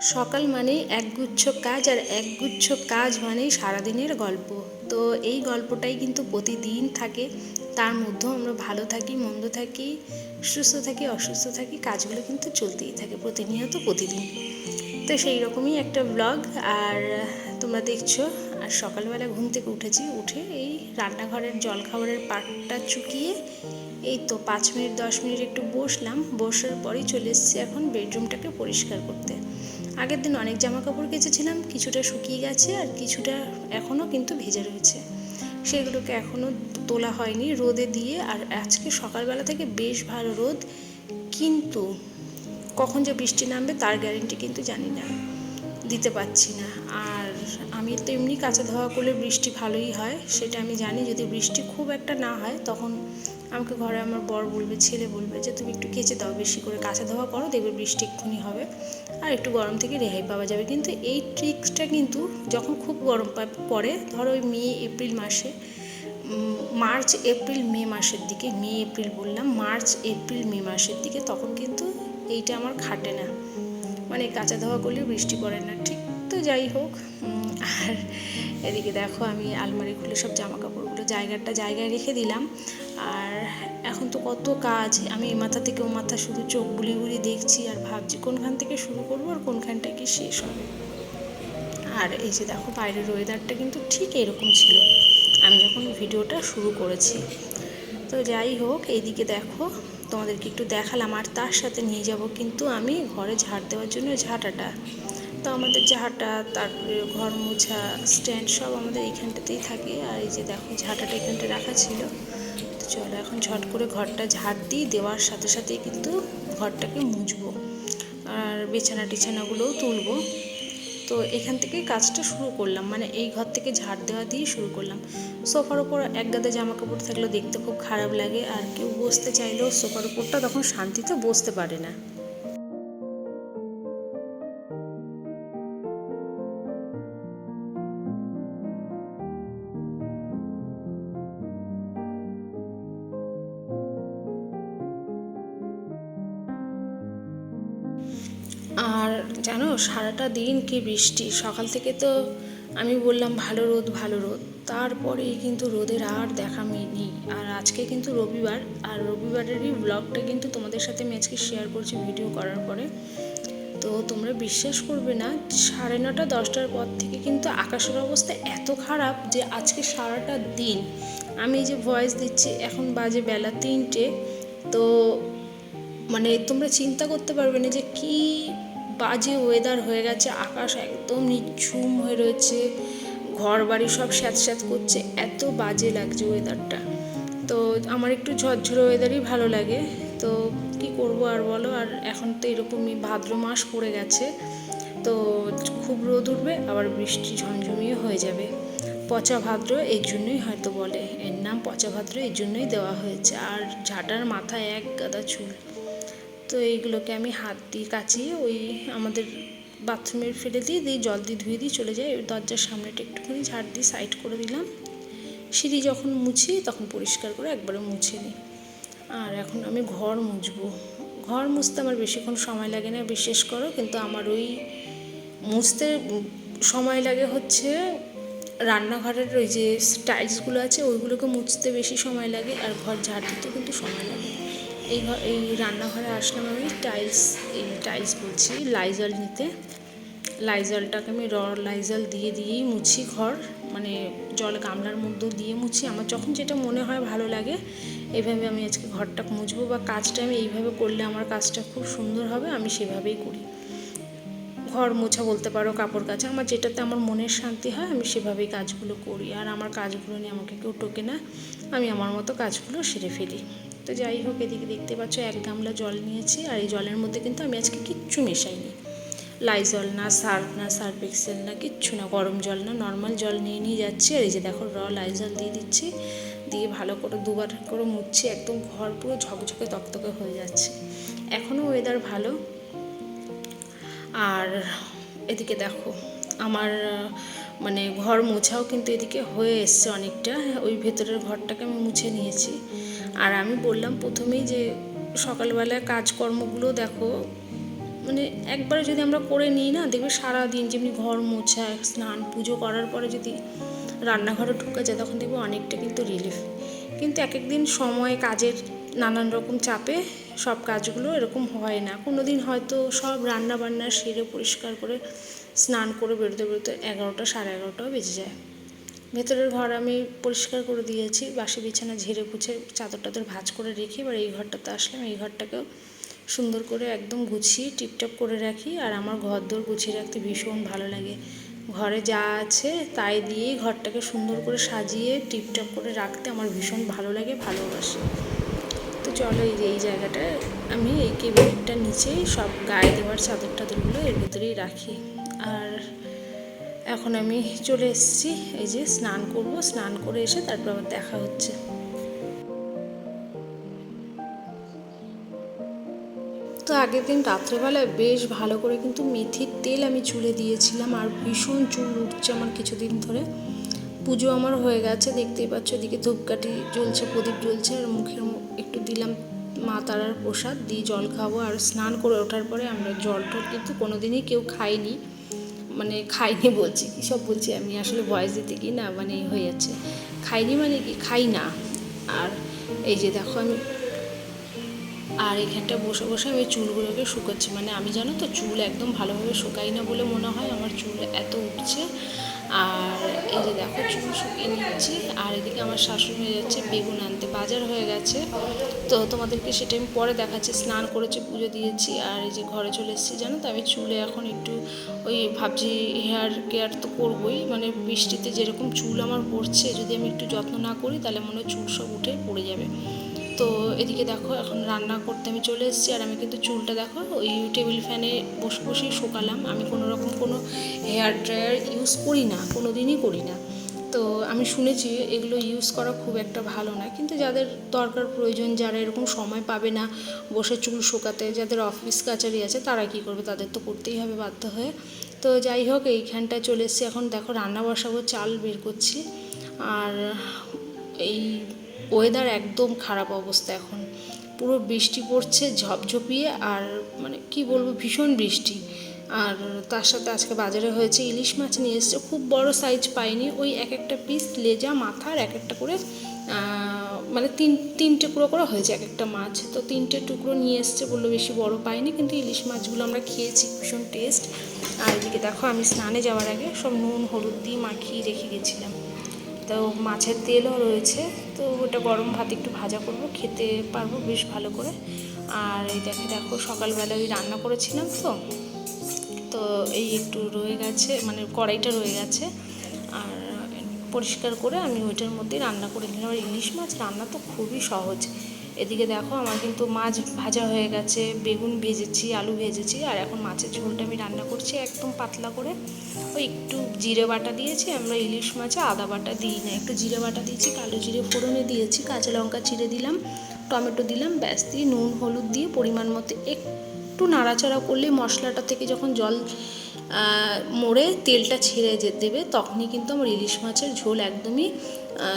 সকাল মানেই একগুচ্ছ কাজ আর একগুচ্ছ কাজ মানেই সারাদিনের গল্প। তো এই গল্পটাই কিন্তু প্রতিদিন থাকে। তার মধ্যেও আমরা ভালো থাকি, মন্দ থাকি, সুস্থ থাকি, অসুস্থ থাকি, কাজগুলো কিন্তু চলতেই থাকে প্রতিনিয়ত প্রতিদিন। তো সেই রকমই একটা ব্লগ আর তোমরা দেখছ, আর সকালবেলা ঘুম থেকে উঠেছি, উঠে এই রান্নাঘরের জলখাবারের পাটটা চুকিয়ে এই তো পাঁচ মিনিট, দশ মিনিট একটু বসলাম। বসার পরেই চলে এসেছি এখন বেডরুমটাকে পরিষ্কার করতে। আগের দিন অনেক জামা কাপড় কেচেছিলাম, কিছুটা শুকিয়ে গেছে আর কিছুটা এখনও কিন্তু ভেজে রয়েছে। সেগুলোকে এখনও তোলা হয়নি রোদে দিয়ে আর আজকে সকালবেলা থেকে বেশ ভালো রোদ, কিন্তু কখন যে বৃষ্টি নামবে তার গ্যারেন্টি কিন্তু জানি না, দিতে পারছি না। আর আমি তো এমনি কাঁচা ধোয়া করলে বৃষ্টি ভালোই হয়, সেটা আমি জানি, যদি বৃষ্টি খুব একটা না হয় তখন আমাকে ঘরে আমার বর বলবে, ছেলে বলবে যে, তুমি একটু কেচে দাও, বেশি করে কাঁচা ধোয়া করো, দেখবে বৃষ্টি এক্ষুনি হবে। আর একটু গরম থেকে রেহাই পাওয়া যাবে। কিন্তু এই ট্রিক্সটা কিন্তু যখন খুব গরম পড়ে, ধরো ওই মে, এপ্রিল মাসে মার্চ, এপ্রিল, মে মাসের দিকে, মে, এপ্রিল বললাম, মার্চ, এপ্রিল, মে মাসের দিকে তখন কিন্তু এইটা আমার খাটে না। মানে কাঁচা ধোয়া করলে বৃষ্টি পড়ে না। ঠিক তো যাই হোক আর এদিকে দেখো আমি আলমারি খুলে সব জামা কাপড়গুলো জায়গাটা জায়গায় রেখে দিলাম। আর এখন তো কত কাজ, আমি এ মাথা থেকে ও মাথা শুধু চোখ বুলি বুলি দেখছি আর ভাবছি কোনখান থেকে শুরু করব আর কোনখানটা কি শেষ হবে। আর এই যে দেখো বাইরের ওয়েদারটা কিন্তু ঠিক এরকম ছিল, আমি যখন ভিডিওটা শুরু করেছি। তো যাই হোক এইদিকে দেখো তোমাদেরকে একটু দেখালাম আর তার সাথে নিয়ে যাব কিন্তু আমি ঘরে ঝাড় দেওয়ার জন্য ঝাঁটাটা। তো আমাদের ঝাঁটা তারপরে ঘর মোছা স্ট্যান্ড সব আমাদের এইখানটাতেই থাকে। আর এই যে দেখো ঝাঁটাটা এখানটা রাখা ছিল। তো চলো এখন ঝট করে ঘরটা ঝাড় দিই, দেওয়ার সাথে সাথেই কিন্তু ঘরটাকে মুছবো। আর বিছানা টিছানাগুলোও তুলবো। তো এখান থেকে কাজটা শুরু করলাম। মানে এই ঘর থেকে ঝাড় দেওয়া দিয়ে শুরু করলাম। সোফার ওপর এক গাদা জামা কাপড় থাকলে দেখতে খুব খারাপ লাগে। আর কেউ বসতে চাইলেও সোফার ওপরটা তখন শান্তিতে বসতে পারে না। জানো, সারাটা দিন কি বৃষ্টি। সকাল থেকে তো আমি বললাম, ভালো রোদ ভালো রোদ। তারপরেই কিন্তু রোদের আর দেখা নেই। আর আজকে কিন্তু রবিবার, আর রবিবারেরই ব্লগটা কিন্তু তোমাদের সাথে আমি আজকে শেয়ার করছি ভিডিও করার পরে। তো তোমরা বিশ্বাস করবে না, সাড়ে নটা, দশটার পর থেকে কিন্তু আকাশের অবস্থা এত খারাপ যে আজকে সারাটা দিন। আমি যে ভয়েস দিচ্ছি, এখন বাজে বেলা তিনটে। তো মানে তোমরা চিন্তা করতে পারবে না যে কী বাজে ওয়েদার হয়ে গেছে, আকাশ একদম নিঝুম হয়ে রয়েছে ঘর বাড়ি সব স্যাঁত স্যাঁত করছে, এত বাজে লাগছে ওয়েদারটা তো আমার একটু ঝরঝরে ওয়েদারই ভালো লাগে। তো কি করব আর বলো? আর এখন তো এরকমই ভাদ্র মাস পড়ে গেছে, তো খুব রোদ উঠবে, আবার বৃষ্টি ঝমঝমিয়ে হয়ে যাবে। পচা ভাদ্র এই জন্যই হয়তো বলে, এর নাম পচা ভাদ্র এই জন্যই দেওয়া হয়েছে। আর ঝাঁটার মাথায় এক গাদা চুল। তো এইগুলোকে আমি হাত দিয়ে কাচিয়ে ওই আমাদের বাথরুমের ফেলে দিয়ে দিয়ে জল দিয়ে ধুয়ে দিয়ে চলে যাই। ওই দরজার সামনেটা একটুখানি ঝাড় দিয়ে সাইড করে দিলাম। সিঁড়ি যখন মুছি তখন পরিষ্কার করে একবারে মুছে নিই। আর এখন আমি ঘর মুছবো। ঘর মুছতে আমার বেশিক্ষণ সময় লাগে না, বিশেষ করো কিন্তু আমার ওই মুছতে সময় লাগে হচ্ছে রান্নাঘরের ওই যে টাইলসগুলো আছে, ওইগুলোকে মুছতে বেশি সময় লাগে আর ঘর ঝাড় দিতে কিন্তু সময় লাগে। এই এই রান্নাঘরে আসলাম আমি টাইলস, এই টাইলস বলছি লাইজল নিতে। লাইজলটাকে আমি র লাইজল দিয়ে দিয়েই মুছি ঘর মানে জল গামলার মধ্যে দিয়ে মুছি। আমার যখন যেটা মনে হয় ভালো লাগে, এইভাবে আমি আজকে ঘরটা মুছবো বা কাজটা আমি এইভাবে করলে আমার কাজটা খুব সুন্দর হবে, আমি সেভাবেই করি। ঘর মোছা বলতে পারো, কাপড় কাচা, আমার যেটাতে আমার মনের শান্তি হয়, আমি সেভাবেই কাজগুলো করি। আর আমার কাজগুলো নিয়ে আমাকে কেউ টোকে না, আমি আমার মতো কাজগুলো সেরে ফেলি। তো যাই হোক, এদিকে দেখতে পাচ্ছ এক গামলা জল নিয়েছি আর এই জলের মধ্যে কিন্তু আমি আজকে কিচ্ছু মেশাইনি। লাইজল না, সার্ফ না সার্ফ এক্সেল না, কিচ্ছু না, গরম জল না, নর্মাল জল নিয়ে নিয়ে যাচ্ছি আর এই যে দেখো র লাইজল দিয়ে দিচ্ছি, দিয়ে ভালো করে দুবার করে মুছছি, একদম ঘর পুরো ঝকঝকে তকতকে হয়ে যাচ্ছে। এখনও ওয়েদার ভালো। আর এদিকে দেখো, আমার মানে ঘর মোছাও কিন্তু এদিকে হয়ে এসছে অনেকটা, ওই ভেতরের ঘরটাকে আমি মুছে নিয়েছি। আর আমি বললাম প্রথমেই যে সকালবেলায় কাজকর্মগুলো দেখো মানে একবারে যদি আমরা করে নিই না, দেখবে সারাদিন যেমনি ঘর মোছা, স্নান পুজো করার পরে যদি রান্নাঘরে ঢুকা যায়, তখন দেখবে অনেকটা কিন্তু রিলিফ কিন্তু এক এক দিন সময়, কাজের নানান রকম চাপে সব কাজগুলো এরকম হয় না। কোনো দিন হয়তো সব রান্না বান্না সেরে পরিষ্কার করে স্নান করে বেরোতে বেরোতে এগারোটা, সাড়ে এগারোটাও বেজে যায়। ভেতরের ঘর আমি পরিষ্কার করে দিয়েছি, বাসি বিছানা ঝেড়ে পুছে চাদর টাদর ভাঁজ করে রেখে এবার এই ঘরটাতে আসলাম। এই ঘরটাকেও সুন্দর করে একদম গুছিয়ে টিপটপ করে রাখি আর আমার ঘর দোর গুছিয়ে রাখতে ভীষণ ভালো লাগে। ঘরে যা আছে তাই দিয়েই ঘরটাকে সুন্দর করে সাজিয়ে টিপটপ করে রাখতে আমার ভীষণ ভালো লাগে, ভালোবাসি। তো চলো এই যে, এই জায়গাটায় আমি এই কেবিনেটটার নিচেই সব গায়ে দেওয়ার চাদর টাদরগুলো এর ভিতরেই রাখি। আর এখন আমি চলে এসেছি, এই যে স্নান করব। স্নান করে এসে তারপর আবার দেখা হচ্ছে। তো আগের দিন রাত্রেবেলায় বেশ ভালো করে কিন্তু মেথির তেল আমি চুলে দিয়েছিলাম, আর ভীষণ চুল উঠছে আমার কিছুদিন ধরে। পুজো আমার হয়ে গেছে, দেখতেই পাচ্ছ এদিকে ধূপকাঠি জ্বলছে, প্রদীপ জ্বলছে, আর মুখের একটু দিলাম মা তারার প্রসাদ, দিয়ে জল খাব। আর স্নান করে ওঠার পরে আমরা জল টল কিন্তু কোনোদিনই কেউ খাইনি। মানে খাইনি বলছি কী, সব বলছি আমি আসলে বয়স দিতে কি না মানে হয়ে যাচ্ছে। খাইনি মানে কি, খাই না। আর এই যে দেখো আমি, আর এখানটা বসে বসে আমি চুলগুলোকে শুকাচ্ছি। মানে আমি জানো তো চুল একদম ভালোভাবে শুকাই না বলে মনে হয়, আমার চুল এত উঠছে আর এই যে দেখো চুল শুকিয়ে নিচ্ছি আর এদিকে আমার শাশুড়ি হয়ে যাচ্ছে বেগুন আনতে। বাজার হয়ে গেছে। তো তোমাদেরকে সেটা আমি পরে দেখাচ্ছি। স্নান করেছি, পুজো দিয়েছি। আর এই যে ঘরে চলে এসেছি, জানো তো? আমি চুলে এখন একটু ওই ভাবছি হেয়ার কেয়ার তো করবোই। মানে বৃষ্টিতে যেরকম চুল আমার পড়ছে, যদি আমি একটু যত্ন না করি, তাহলে মনে হয় চুল সব উঠে পড়ে যাবে। তো এদিকে দেখো, এখন রান্না করতে আমি চলে এসেছি আর আমি কিন্তু চুলটা দেখো, ওই টেবিল ফ্যানে বসে বসেই শুকালাম। আমি কোনো রকম কোনো হেয়ার ড্রায়ার ইউজ করি না কোনো দিনই করি না। তো আমি শুনেছি এগুলো ইউজ করা খুব একটা ভালো না, কিন্তু যাদের দরকার প্রয়োজন, যারা এরকম সময় পাবে না বসে চুল শুকাতে, যাদের অফিস কাচারি আছে, তারা কি করবে? তাদের তো করতেই হবে বাধ্য হয়ে। তো যাই হোক, এইখানটায় চলে এসেছি। এখন দেখো, রান্না বসাবো, চাল বের করছি। আর এই ওয়েদার একদম খারাপ অবস্থা এখন। পুরো বৃষ্টি পড়ছে, ঝপঝপিয়ে আর মানে কি বলব, ভীষণ বৃষ্টি। আর তার সাথে আজকে বাজারে হয়েছে ইলিশ মাছ নিয়ে এসছে, খুব বড় সাইজ পাইনি। ওই এক একটা পিস লেজা, মাথার এক একটা করে মানে তিন, তিনটে টুকরো করে হয়েছে এক একটা মাছ। তো তিনটে টুকরো নিয়ে এসছে বলল বেশি বড় পাইনি, কিন্তু ইলিশ মাছগুলো আমরা খেয়েছি, ভীষণ টেস্ট আর এদিকে দেখো আমি স্নানে যাওয়ার আগে সব নুন, হলুদ দিয়ে মাখিয়ে রেখে গেছিলাম। তো মাছের তেলও রয়েছে, তো ওটা গরম ভাত একটু ভাজা করব, খেতে পারব বেশ ভালো করে। আর এই দেখে দেখো সকালবেলা ওই রান্না করেছিলাম তো তো এই একটু রয়ে গেছে মানে কড়াইটা রয়ে গেছে। আর পরিষ্কার করে আমি ওইটার মধ্যে রান্না করে নিলাম। আর ইলিশ মাছ রান্না তো খুবই সহজ। এদিকে দেখো আমার কিন্তু মাছ ভাজা হয়ে গেছে, বেগুন ভেজেছি, আলু ভেজেছি, আর এখন মাছের ঝোলটা আমি রান্না করছি একদম পাতলা করে। ওই একটু জিরে বাটা দিয়েছি, আমরা ইলিশ মাছে আদা বাটা দিই না, একটু জিরে বাটা দিয়েছি, কালো জিরে ফোড়নে দিয়েছি, কাঁচা লঙ্কা চিড়ে দিলাম, টমেটো দিলাম, ব্যাস দিয়ে নুন, হলুদ দিয়ে পরিমাণ মতো একটু নাড়াচাড়া করলে মশলাটা থেকে যখন জল মরে তেলটা ছেড়ে যে, দেবে, তখনই কিন্তু আমার ইলিশ মাছের ঝোল একদমই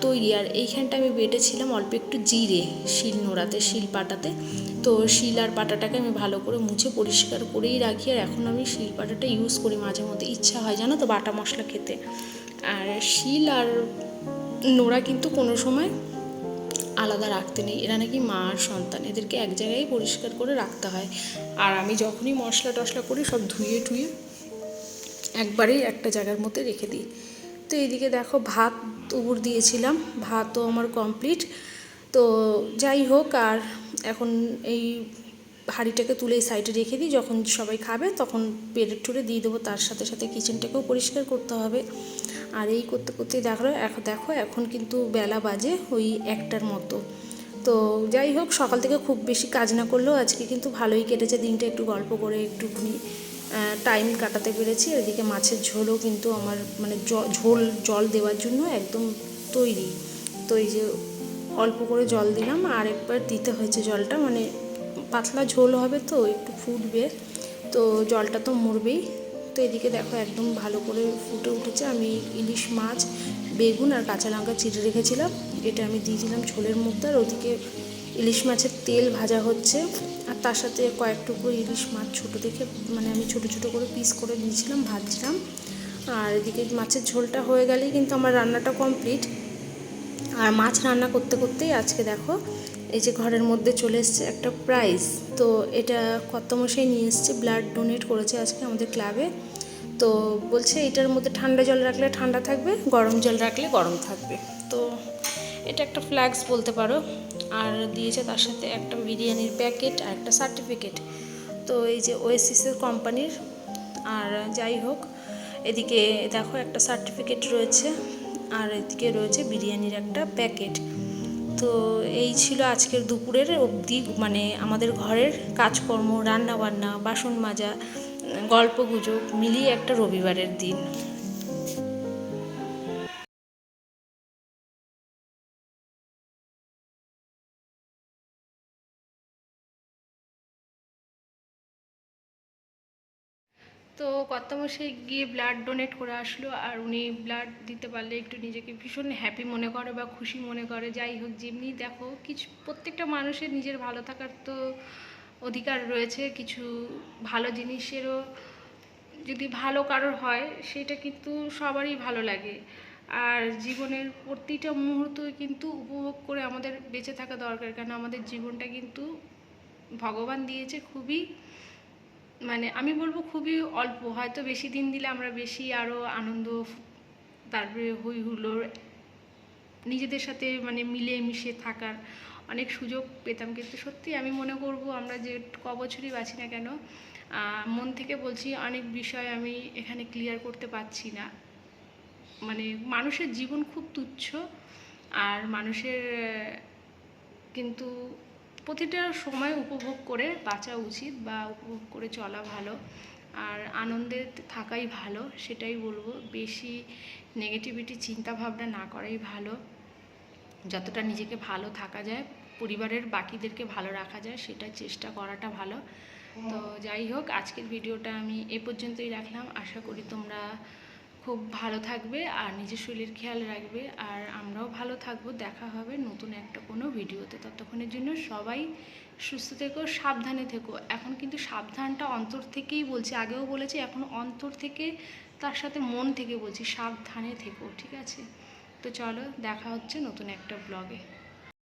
তৈরি। আর এইখানটা আমি বেটেছিলাম অল্প একটু জিরে শিল নোড়াতে, শিল পাটাতে। তো শিল আর পাটাটাকে আমি ভালো করে মুছে পরিষ্কার করেই রাখি। আর এখন আমি শিল পাটাটা ইউজ করি মাঝে মধ্যে। ইচ্ছা হয় জানো তো বাটা মশলা খেতে। আর শিল আর নোড়া কিন্তু কোনো সময় আলাদা রাখতে নেই। এরা নাকি মা আর সন্তান। এদেরকে এক জায়গায় পরিষ্কার করে রাখতে হয়। আর আমি যখনই মশলা টশলা করি, সব ধুয়ে টুয়ে একবারেই একটা জায়গার মধ্যে রেখে দিই। তো এইদিকে দেখো ভাত উবুর দিয়েছিলাম, ভাতও আমার কমপ্লিট তো যাই হোক, আর এখন এই হাঁড়িটাকে তুলে এই সাইডে রেখে দিই, যখন সবাই খাবে তখন পেরেট টুরে দিয়ে দেবো, তার সাথে সাথে কিচেনটাকেও পরিষ্কার করতে হবে। আর এই করতে করতেই দেখো এখন দেখো এখন কিন্তু বেলা বাজে ওই একটার মতো। তো যাই হোক, সকাল থেকে খুব বেশি কাজ না করলেও আজকে কিন্তু ভালোই কেটেছে দিনটা, একটু গল্প করে একটুখানি টাইম কাটাতে পেরেছি। এদিকে মাছের ঝোলও কিন্তু আমার মানে ঝোল, জল দেওয়ার জন্য একদম তৈরি। তো এই যে অল্প করে জল দিলাম, আর একবার দিতে হয়েছে জলটা। মানে পাতলা ঝোল হবে তো, একটু ফুটবে। তো জলটা তো মরবেই। তো এদিকে দেখো একদম ভালো করে ফুটে উঠেছে। আমি ইলিশ মাছ, বেগুন আর কাঁচা লঙ্কা চিড়ে রেখেছিলাম। এটা আমি দিয়ে দিলাম ঝোলের মধ্যে। আর ওদিকে ইলিশ মাছের তেল ভাজা হচ্ছে, আর তার সাথে কয়েক টুকরো ইলিশ মাছ ছোটো দেখে মানে আমি ছোটো ছোটো করে পিস করে নিয়েছিলাম, ভাজছিলাম। আর এদিকে মাছের ঝোলটা হয়ে গেলেই কিন্তু আমার রান্নাটা কমপ্লিট আর মাছ রান্না করতে করতেই আজকে দেখো, এই যে ঘরের মধ্যে চলে এসছে একটা প্রাইজ তো এটা কর্তমশাই নিয়ে এসছে ব্লাড ডোনেট করেছে আজকে আমাদের ক্লাবে তো বলছে এটার মধ্যে ঠান্ডা জল রাখলে ঠান্ডা থাকবে, গরম জল রাখলে গরম থাকবে। তো এটা একটা ফ্ল্যাক্স বলতে পারো। আর দিয়েছে তার সাথে একটা বিরিয়ানির প্যাকেট আর একটা সার্টিফিকেট তো এই যে ওয়েসিসের কোম্পানির আর যাই হোক, এদিকে দেখো একটা সার্টিফিকেট রয়েছে, আর এদিকে রয়েছে বিরিয়ানির একটা প্যাকেট। তো এই ছিল আজকের দুপুরের অবধি মানে আমাদের ঘরের কাজকর্ম রান্না বান্না বাসন মাজা গল্প গুজব মিলিয়ে একটা রবিবারের দিন। কর্তামশাই গিয়ে ব্লাড ডোনেট করে আসলো আর উনি ব্লাড দিতে পারলে একটু নিজেকে ভীষণ হ্যাপি মনে করে বা খুশি মনে করে। যাই হোক, যেমনি দেখো, কিছু, প্রত্যেকটা মানুষের নিজের ভালো থাকার তো অধিকার রয়েছে। কিছু ভালো জিনিসেরও যদি ভালো কারোর হয়, সেটা কিন্তু সবারই ভালো লাগে। আর জীবনের প্রতিটা মুহূর্ত কিন্তু উপভোগ করে আমাদের বেঁচে থাকা দরকার। কেন? আমাদের জীবনটা কিন্তু ভগবান দিয়েছে খুবই মানে আমি বলব খুবই অল্প, হয়তো বেশি দিন দিলে আমরা বেশি আরও আনন্দ, তারপরে হই হুল্লোড়, নিজেদের সাথে মানে মিলে মিশে থাকার অনেক সুযোগ পেতাম। কিন্তু সত্যি আমি মনে করব আমরা যে ক বছরই বাঁচি না কেন মন থেকে বলছি অনেক বিষয় আমি এখানে ক্লিয়ার করতে পারছি না। মানে মানুষের জীবন খুব তুচ্ছ, আর মানুষের, কিন্তু প্রতিটা সময় উপভোগ করে বাঁচা উচিত বা উপভোগ করে চলা ভালো। আর আনন্দে থাকাই ভালো, সেটাই বলব। বেশি নেগেটিভিটি চিন্তা ভাবনা না করাই ভালো। যতটা নিজেকে ভালো থাকা যায়, পরিবারের বাকিদেরকে ভালো রাখা যায় সেটা চেষ্টা করাটা ভালো। তো যাই হোক, আজকের ভিডিওটা আমি এ পর্যন্তই রাখলাম। আশা করি তোমরা খুব ভালো থাকবে আর নিজের শরীরের খেয়াল রাখবে আর আমরাও ভালো থাকব। দেখা হবে নতুন একটা কোনো ভিডিওতে। ততক্ষণের জন্য সবাই সুস্থ থেকো, সাবধানে থেকো। এখন কিন্তু সাবধানটা অন্তর থেকেই বলছি। আগেও বলেছি, এখন অন্তর থেকে, তার সাথে মন থেকে বলছি, সাবধানে থেকো, ঠিক আছে? তো চলো, দেখা হচ্ছে নতুন একটা ব্লগে